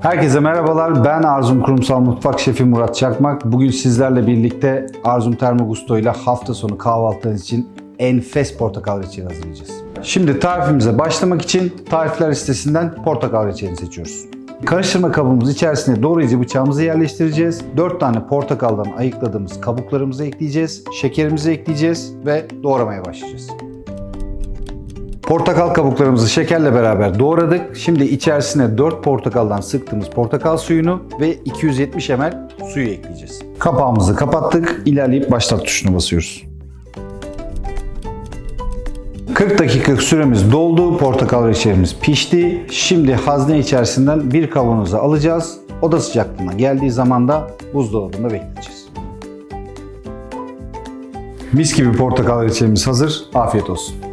Herkese merhabalar. Ben Arzum Kurumsal Mutfak Şefi Murat Çakmak. Bugün sizlerle birlikte Arzum Termogusto ile hafta sonu kahvaltılarınız için enfes portakal reçeli hazırlayacağız. Şimdi tarifimize başlamak için tarifler listesinden portakal reçelini seçiyoruz. Karıştırma kabımız içerisine doğrayıcı bıçağımızı yerleştireceğiz. 4 tane portakaldan ayıkladığımız kabuklarımızı ekleyeceğiz. Şekerimizi ekleyeceğiz ve doğramaya başlayacağız. Portakal kabuklarımızı şekerle beraber doğradık. Şimdi içerisine 4 portakaldan sıktığımız portakal suyunu ve 270 ml suyu ekleyeceğiz. Kapağımızı kapattık. İlerleyip başlat tuşuna basıyoruz. 40 dakika süremiz doldu. Portakal reçelimiz pişti. Şimdi hazne içerisinden bir kavanoza alacağız. Oda sıcaklığına geldiği zaman da buzdolabında bekleteceğiz. Mis gibi portakal reçelimiz hazır. Afiyet olsun.